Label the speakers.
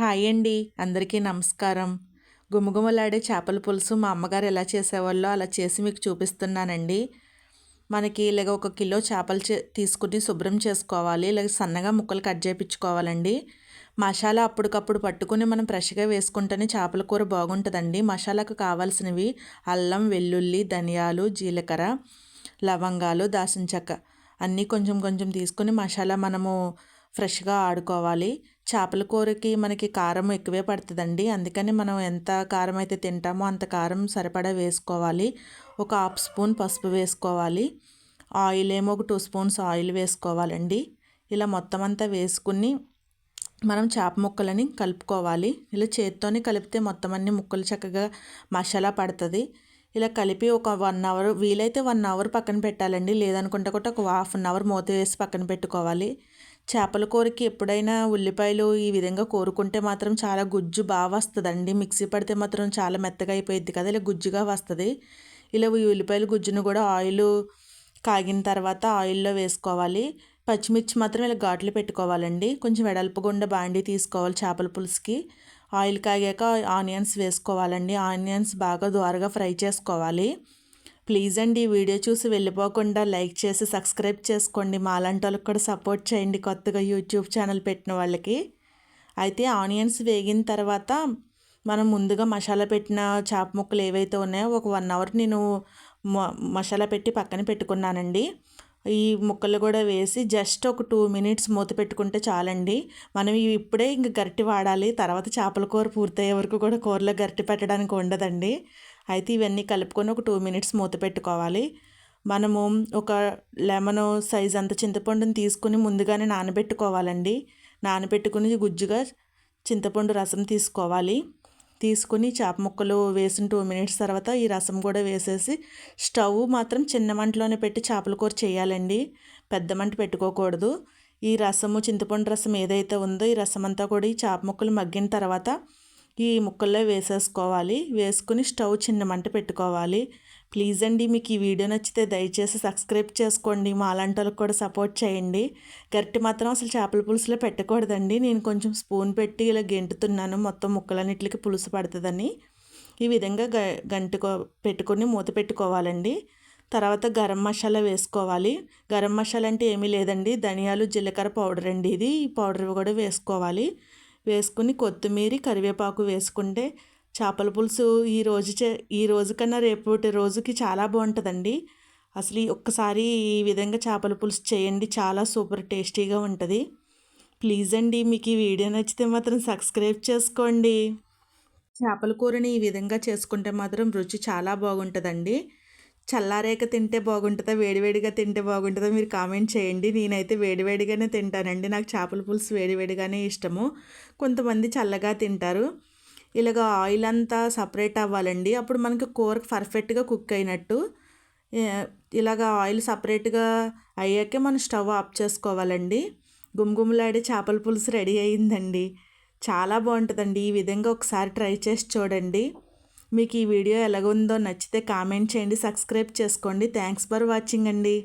Speaker 1: Hi అండి. అందరికీ నమస్కారం. గుమగుమలాడే చేపల పులుసు మా అమ్మగారు ఎలా చేసేవాళ్ళో అలా చేసి మీకు చూపిస్తున్నానండి. మనకి ఇలాగ ఒక కిలో చేపలు చే తీసుకుని శుభ్రం చేసుకోవాలి. ఇలాగ సన్నగా ముక్కలు కట్ చేయించుకోవాలండి మసాలా అప్పటికప్పుడు పట్టుకుని మనం ఫ్రెష్గా వేసుకుంటేనే చేపల కూర బాగుంటుందండి. మసాలాకు కావాల్సినవి అల్లం వెల్లుల్లి ధనియాలు జీలకర్ర లవంగాలు దాసిన చెక్క అన్నీ కొంచెం కొంచెం తీసుకుని మసాలా మనము ఫ్రెష్గా ఆడుకోవాలి. చేపల కూరకి మనకి కారం ఎక్కువే పడుతుందండి. అందుకని మనం ఎంత కారం అయితే తింటామో అంత కారం సరిపడా వేసుకోవాలి. ఒక హాఫ్ స్పూన్ పసుపు వేసుకోవాలి. ఆయిల్ ఏమో ఒక టూ స్పూన్స్ ఆయిల్ వేసుకోవాలండి. ఇలా మొత్తం అంతా వేసుకుని మనం చేప ముక్కలని కలుపుకోవాలి. ఇలా చేత్తోనే కలిపితే మొత్తం అన్ని ముక్కలు చక్కగా మసాలా పడుతుంది. ఇలా కలిపి ఒక వన్ అవర్ వీలైతే వన్ అవర్ పక్కన పెట్టాలండి. లేదనుకుంటే కూడా ఒక హాఫ్ అన్ అవర్ మూత వేసి పక్కన పెట్టుకోవాలి. చేపల కూరకి ఎప్పుడైనా ఉల్లిపాయలు ఈ విధంగా కోరుకుంటే మాత్రం చాలా గుజ్జు బాగా వస్తుందండి. మిక్సీ పడితే మాత్రం చాలా మెత్తగా అయిపోయింది కదా ఇలా గుజ్జుగా వస్తుంది. ఇలా ఈ ఉల్లిపాయలు గుజ్జును కూడా ఆయిల్ కాగిన తర్వాత ఆయిల్లో వేసుకోవాలి. పచ్చిమిర్చి మాత్రం ఇలా ఘాట్లు పెట్టుకోవాలండి. కొంచెం వెడల్పుగుండా బాండి తీసుకోవాలి చేపల పులుసుకి. ఆయిల్ కాగాక ఆనియన్స్ వేసుకోవాలండి. ఆనియన్స్ బాగా ద్వారగా ఫ్రై చేసుకోవాలి. ప్లీజ్ అండి ఈ వీడియో చూసి వెళ్ళిపోకుండా లైక్ చేసి సబ్స్క్రైబ్ చేసుకోండి. మాలాంటి వాళ్ళకి కూడా సపోర్ట్ చేయండి కొత్తగా యూట్యూబ్ ఛానల్ పెట్టిన వాళ్ళకి. అయితే ఆనియన్స్ వేగిన తర్వాత మనం ముందుగా మసాలా పెట్టిన చేప ముక్కలు ఏవైతే ఉన్నాయో ఒక వన్ అవర్ నేను మసాలా పెట్టి పక్కన పెట్టుకున్నానండి. ఈ ముక్కలు కూడా వేసి జస్ట్ ఒక టూ మినిట్స్ మూత పెట్టుకుంటే చాలండి. మనం ఇప్పుడే ఇంక గరిటె వాడాలి. తర్వాత చేపల కూర పూర్తయ్యే వరకు కూడా కూరలో గరిటె పెట్టడానికి ఉండదండి. అయితే ఇవన్నీ కలుపుకొని ఒక టూ మినిట్స్ మూత పెట్టుకోవాలి. మనము ఒక లెమన్ సైజ్ అంత చింతపండుని తీసుకుని ముందుగానే నానబెట్టుకోవాలండి. నానబెట్టుకుని గుజ్జుగా చింతపండు రసం తీసుకోవాలి. తీసుకుని చేప ముక్కలు వేసిన టూ మినిట్స్ తర్వాత ఈ రసం కూడా వేసేసి స్టవ్ మాత్రం చిన్న మంటలోనే పెట్టి చేపల కూర చేయాలండి. పెద్ద మంట పెట్టుకోకూడదు. ఈ రసము చింతపండు రసం ఏదైతే ఉందో ఈ రసం అంతా కూడా ఈ చేప ముక్కలు మగ్గిన తర్వాత ఈ ముక్కల్లో వేసేసుకోవాలి. వేసుకుని స్టవ్ చిన్న మంట పెట్టుకోవాలి. ప్లీజ్ అండి మీకు ఈ వీడియో నచ్చితే దయచేసి సబ్స్క్రైబ్ చేసుకోండి. మా అలాంటి వాళ్ళకి కూడా సపోర్ట్ చేయండి. గరిటె మాత్రం అసలు చేపల పులుసులో పెట్టకూడదండి. నేను కొంచెం స్పూన్ పెట్టి ఇలా గెంటుతున్నాను. మొత్తం ముక్కలన్నిటికి పులుసు పడుతుందని. ఈ విధంగా గ గంటుకో పెట్టుకొని మూత పెట్టుకోవాలండి. తర్వాత గరం మసాలా వేసుకోవాలి. గరం మసాలా అంటే ఏమీ లేదండి. ధనియాలు జీలకర్ర పౌడర్ అండి ఇది. ఈ పౌడర్ కూడా వేసుకోవాలి. వేసుకుని కొత్తిమీర కరివేపాకు వేసుకుంటే చేపల పులుసు ఈ రోజు చే ఈ రోజు కన్నా రేపటి రోజుకి చాలా బాగుంటుందండి. అసలు ఒక్కసారి ఈ విధంగా చేపల పులుసు చేయండి చాలా సూపర్ టేస్టీగా ఉంటుంది. ప్లీజ్ అండి మీకు ఈ వీడియో నచ్చితే మాత్రం సబ్స్క్రైబ్ చేసుకోండి. చేపల కూరని ఈ విధంగా చేసుకుంటే మాత్రం రుచి చాలా బాగుంటుందండి. చల్లారేక తింటే బాగుంటుందా వేడివేడిగా తింటే బాగుంటుందా మీరు కామెంట్ చేయండి. నేనైతే వేడివేడిగానే తింటానండి. నాకు చేపల పులుసు వేడివేడిగానే ఇష్టము. కొంతమంది చల్లగా తింటారు. ఇలాగ ఆయిల్ అంతా సపరేట్ అవ్వాలండి. అప్పుడు మనకి కూర పర్ఫెక్ట్గా కుక్ అయినట్టు. ఇలాగ ఆయిల్ సపరేట్గా అయ్యాకే మనం స్టవ్ ఆఫ్ చేసుకోవాలండి. గుమగుమలాడే చేపల పులుసు రెడీ అయిందండి చాలా బాగుంటుందండి. ఈ విధంగా ఒకసారి ట్రై చేసి చూడండి. మీకు ఈ వీడియో ఎలాగుందో నచ్చితే కామెంట్ చేయండి సబ్స్క్రైబ్ చేసుకోండి. థ్యాంక్స్ ఫర్ వాచింగ్ అండి.